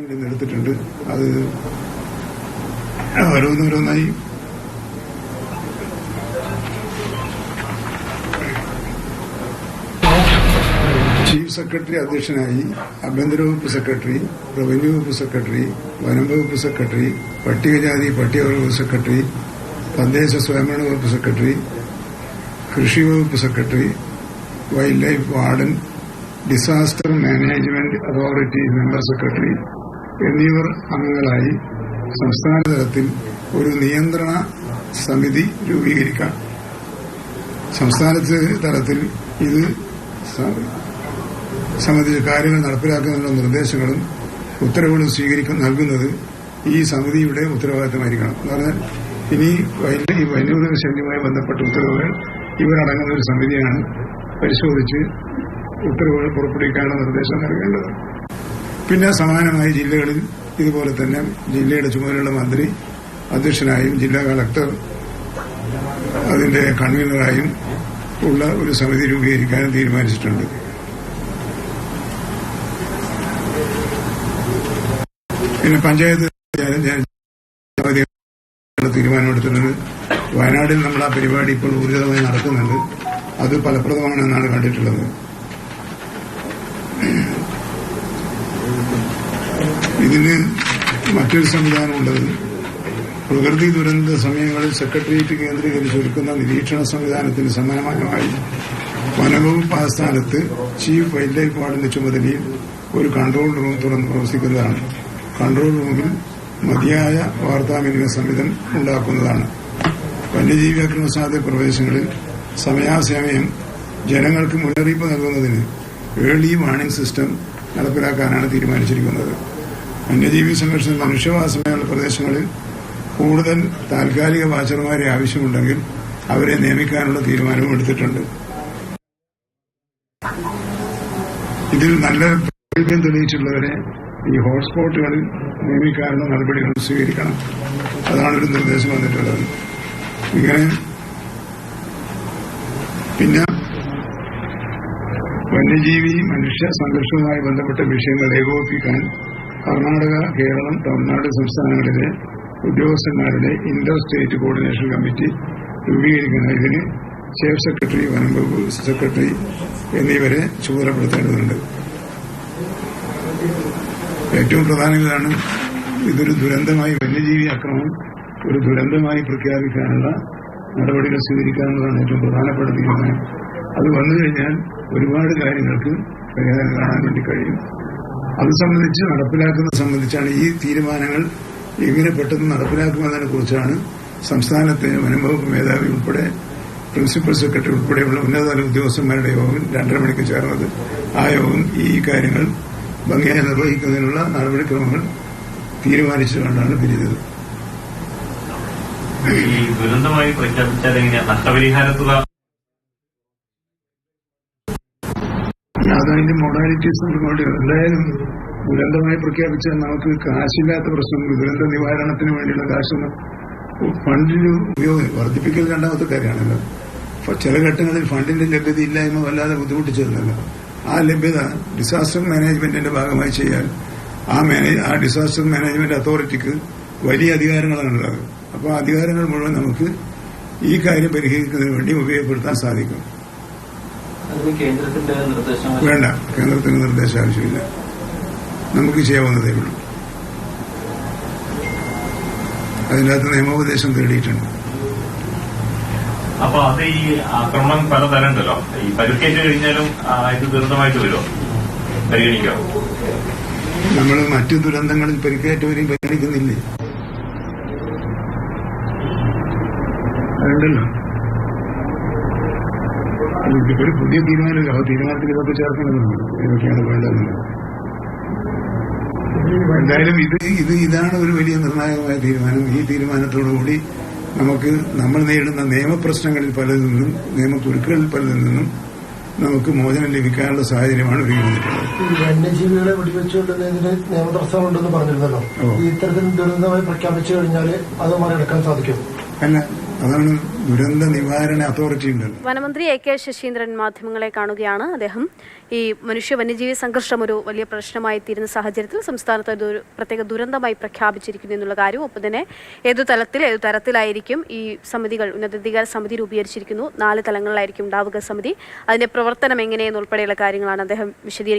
ഇന്ന് എടുത്തിട്ടുണ്ട്. അത് ഓരോന്നോരോന്നായി ചീഫ് സെക്രട്ടറി അധ്യക്ഷനായി ആഭ്യന്തര വകുപ്പ് സെക്രട്ടറി റവന്യൂ വകുപ്പ് സെക്രട്ടറി വനം വകുപ്പ് സെക്രട്ടറി പട്ടികജാതി പട്ടികവർഗ സെക്രട്ടറി തദ്ദേശ സ്വയംഭരണ വകുപ്പ് സെക്രട്ടറി കൃഷി വകുപ്പ് secretary wildlife warden disaster management authority member secretary എന്നിവർ അംഗങ്ങളായി സംസ്ഥാന തലത്തിൽ ഒരു നിയന്ത്രണ സമിതി രൂപീകരിക്കാം. സംസ്ഥാന തലത്തിൽ ഇത് സംബന്ധിച്ച കാര്യങ്ങൾ നടപ്പിലാക്കുന്നതിനുള്ള നിർദ്ദേശങ്ങളും ഉത്തരവുകളും സ്വീകരിക്കും നൽകുന്നത് ഈ സമിതിയുടെ ഉത്തരവാദിത്തമായിരിക്കണം. എന്ന് പറഞ്ഞാൽ ഇനി ഈ വന്യമൃഗ ശല്യവുമായി ബന്ധപ്പെട്ട ഉത്തരവുകൾ ഇവരടങ്ങുന്ന ഒരു സമിതിയാണ് പരിശോധിച്ച് ഉത്തരവുകൾ പുറപ്പെടുവിക്കാനുള്ള നിർദ്ദേശം നൽകേണ്ടത്. പിന്നെ സമാനമായി ജില്ലകളിൽ ഇതുപോലെ തന്നെ ജില്ലയുടെ ചുമതലയുള്ള മന്ത്രി അധ്യക്ഷനായും ജില്ലാ കളക്ടർ അതിന്റെ കൺവീനറായും ഉള്ള ഒരു സമിതി രൂപീകരിക്കാനും തീരുമാനിച്ചിട്ടുണ്ട്. പിന്നെ പഞ്ചായത്ത് തീരുമാനമെടുത്തിട്ടുണ്ട് വയനാട്ടിൽ നമ്മൾ ആ പരിപാടി ഇപ്പോൾ ഊർജിതമായി നടക്കുന്നുണ്ട്. അത് ഫലപ്രദമാണെന്നാണ് കണ്ടിട്ടുള്ളത്. ഇതിന് മറ്റൊരു സംവിധാനമുള്ളത് പ്രകൃതി ദുരന്ത സമയങ്ങളിൽ സെക്രട്ടേറിയറ്റ് കേന്ദ്രീകരിച്ച് ഒരുക്കുന്ന നിരീക്ഷണ സംവിധാനത്തിന് സമാനമായി വനവകുപ്പ് ആസ്ഥാനത്ത് ചീഫ് വൈൽഡ് ലൈഫ് വാർഡിന്റെ ചുമതലയിൽ ഒരു കൺട്രോൾ റൂം തുറന്ന് പ്രവർത്തിക്കുന്നതാണ്. കൺട്രോൾ റൂമിൽ മതിയായ വാർത്താവിനിമയ സംവിധം ഉണ്ടാക്കുന്നതാണ്. വന്യജീവി അക്രമ സാധ്യത പ്രദേശങ്ങളിൽ സമയാസമയം ജനങ്ങൾക്ക് മുന്നറിയിപ്പ് നൽകുന്നതിന് ഏർലി വാർണിംഗ് സിസ്റ്റം നടപ്പിലാക്കാനാണ് തീരുമാനിച്ചിരിക്കുന്നത്. വന്യജീവി സംഘർഷം മനുഷ്യവാസമയുള്ള പ്രദേശങ്ങളിൽ കൂടുതൽ താൽക്കാലിക വാച്ചർമാരെ ആവശ്യമുണ്ടെങ്കിൽ അവരെ നിയമിക്കാനുള്ള തീരുമാനവും എടുത്തിട്ടുണ്ട്. ഇതിൽ നല്ല പ്രാഗൽഭ്യം തെളിയിച്ചിട്ടുള്ളവരെ ഈ ഹോട്ട്സ്പോട്ടുകളിൽ നിയമിക്കാനുള്ള നടപടികൾ സ്വീകരിക്കണം. അതാണ് ഒരു നിർദ്ദേശം വന്നിട്ടുള്ളത്. ഇങ്ങനെ പിന്നെ വന്യജീവി മനുഷ്യ സംഘർഷവുമായി ബന്ധപ്പെട്ട വിഷയങ്ങൾ ഏകോപിപ്പിക്കാൻ കർണാടക കേരളം തമിഴ്നാട് സംസ്ഥാനങ്ങളിലെ ഉദ്യോഗസ്ഥന്മാരുടെ ഇന്റർ സ്റ്റേറ്റ് കോർഡിനേഷൻ കമ്മിറ്റി രൂപീകരിക്കുന്ന ഇതിന് ചീഫ് സെക്രട്ടറി വനം വകുപ്പ് സെക്രട്ടറി എന്നിവരെ ചുമതലപ്പെടുത്തേണ്ടതുണ്ട്. ഏറ്റവും പ്രധാന ഇതാണ് ഇതൊരു ദുരന്തമായി വന്യജീവി ആക്രമണം ഒരു ദുരന്തമായി പ്രഖ്യാപിക്കാനുള്ള നടപടികൾ സ്വീകരിക്കാനുള്ളതാണ് ഏറ്റവും പ്രധാനപ്പെട്ട തീരുമാനം. അത് വന്നു കഴിഞ്ഞാൽ ഒരുപാട് കാര്യങ്ങൾക്ക് പരിഹാരം കാണാൻ വേണ്ടി കഴിയും. അത് സംബന്ധിച്ച് നടപ്പിലാക്കുന്നത് സംബന്ധിച്ചാണ് ഈ തീരുമാനങ്ങൾ എങ്ങനെ പെട്ടെന്ന് നടപ്പിലാക്കുമെന്നതിനെ കുറിച്ചാണ് സംസ്ഥാനത്തെ വനംവകുപ്പ് മേധാവി ഉൾപ്പെടെ പ്രിൻസിപ്പൽ സെക്രട്ടറി ഉൾപ്പെടെയുള്ള ഉന്നതതല ഉദ്യോഗസ്ഥന്മാരുടെ യോഗം രണ്ടര മണിക്ക് ചേർന്നത്. ആ യോഗം ഈ കാര്യങ്ങൾ ഭംഗിയായി നിർവഹിക്കുന്നതിനുള്ള നടപടിക്രമങ്ങൾ തീരുമാനിച്ചുകൊണ്ടാണ് പിരിഞ്ഞത് ദുരന്തമായി പ്രഖ്യാപിച്ചാൽ എങ്ങനെയാ? നഷ്ടപരിഹാര തുക അതതിന്റെ മൊഡാലിറ്റീസ് ഒരുപാട് എന്തായാലും ദുരന്തമായി പ്രഖ്യാപിച്ചാൽ നമുക്ക് കാശില്ലാത്ത പ്രശ്നം ദുരന്ത നിവാരണത്തിന് വേണ്ടിയുള്ള കാശൊന്നും ഫണ്ടിന് ഉപയോഗം വർദ്ധിപ്പിക്കൽ രണ്ടാമത്തെ കാര്യമാണല്ലോ. ചില ഘട്ടങ്ങളിൽ ഫണ്ടിന്റെ ലഭ്യത ഇല്ലായ്മ വല്ലാതെ ബുദ്ധിമുട്ടിച്ചിരുന്നല്ലോ ആ ലഭ്യത ഡിസാസ്റ്റർ മാനേജ്മെന്റിന്റെ ഭാഗമായി ചെയ്യാൻ ആ മാനേജ് ആ ഡിസാസ്റ്റർ മാനേജ്മെന്റ് അതോറിറ്റിക്ക് വലിയ അധികാരങ്ങളാണ് ഉള്ളത് അപ്പോൾ അധികാരങ്ങൾ മുഴുവൻ നമുക്ക് ഈ കാര്യം പരിഹരിക്കുന്നതിന് വേണ്ടി ഉപയോഗപ്പെടുത്താൻ സാധിക്കും. അതിന് കേന്ദ്രത്തിന്റെ നിർദ്ദേശം വേണ്ട കേന്ദ്രത്തിന് നിർദ്ദേശം ആവശ്യമില്ല. നമുക്ക് ചെയ്യാവുന്നതേ ഉള്ളൂ. അതിനകത്ത് നിയമോപദേശം തേടിയിട്ടുണ്ട്. അപ്പൊ അത് ഈ ആക്രമണം പലതരം ഉണ്ടല്ലോ ഈ പരിക്കേറ്റ് കഴിഞ്ഞാലും ഇത് ദുരന്തമായിട്ട് വരുമോ? പരിഗണിക്കോ? നമ്മൾ മറ്റു ദുരന്തങ്ങളിൽ പരിക്കേറ്റവരെയും പരിഗണിക്കുന്നില്ലേ? അതുണ്ടല്ലോ ഒരു പുതിയ തീരുമാനമില്ല ആ തീരുമാനത്തിൽ ഇതൊക്കെ ചേർക്കണമെന്നുണ്ട് ഇതൊക്കെയാണ് വേണ്ടതെന്ന് എന്തായാലും ഇത് ഇത് ഇതാണ് ഒരു വലിയ നിർണായകമായ തീരുമാനം. ഈ തീരുമാനത്തോടുകൂടി നമുക്ക് നമ്മൾ നേരിടുന്ന നിയമപ്രശ്നങ്ങളിൽ പലതിൽ നിന്നും നിയമക്കുരുക്കുകളിൽ പലതിൽ നിന്നും നമുക്ക് മോചനം ലഭിക്കാനുള്ള സാഹചര്യമാണ് ഈ വന്യജീവികളെ വെടിവെച്ചുകൊണ്ടുന്നതിന് നിയമതടസ്സമുണ്ടെന്ന് പറഞ്ഞിരുന്നല്ലോ. ഇത്തരത്തിൽ ദുരന്തമായി പ്രഖ്യാപിച്ചു കഴിഞ്ഞാൽ അത് മറികടക്കാൻ സാധിക്കും. അല്ല അതാണ് ദുരന്ത നിവാരണ അതോറിറ്റി ഉണ്ടല്ലോ. വനമന്ത്രി എ കെ ശശീന്ദ്രൻ മാധ്യമങ്ങളെ കാണുകയാണ് അദ്ദേഹം. ഈ മനുഷ്യ വന്യജീവി സംഘർഷം ഒരു വലിയ പ്രശ്നമായി തീരുന്ന സാഹചര്യത്തിൽ സംസ്ഥാനത്ത് ഒരു പ്രത്യേക ദുരന്തമായി പ്രഖ്യാപിച്ചിരിക്കുന്നു എന്നുള്ള കാര്യവും ഒപ്പം തന്നെ ഏതു തലത്തിൽ ഏതു തരത്തിലായിരിക്കും ഈ സമിതികൾ ഉന്നതാധികാര സമിതി രൂപീകരിച്ചിരിക്കുന്നു നാല് തലങ്ങളിലായിരിക്കും ഉണ്ടാവുക സമിതി അതിന്റെ പ്രവർത്തനം എങ്ങനെയെന്നുൾപ്പെടെയുള്ള കാര്യങ്ങളാണ് അദ്ദേഹം വിശദീകരിക്കുന്നത്.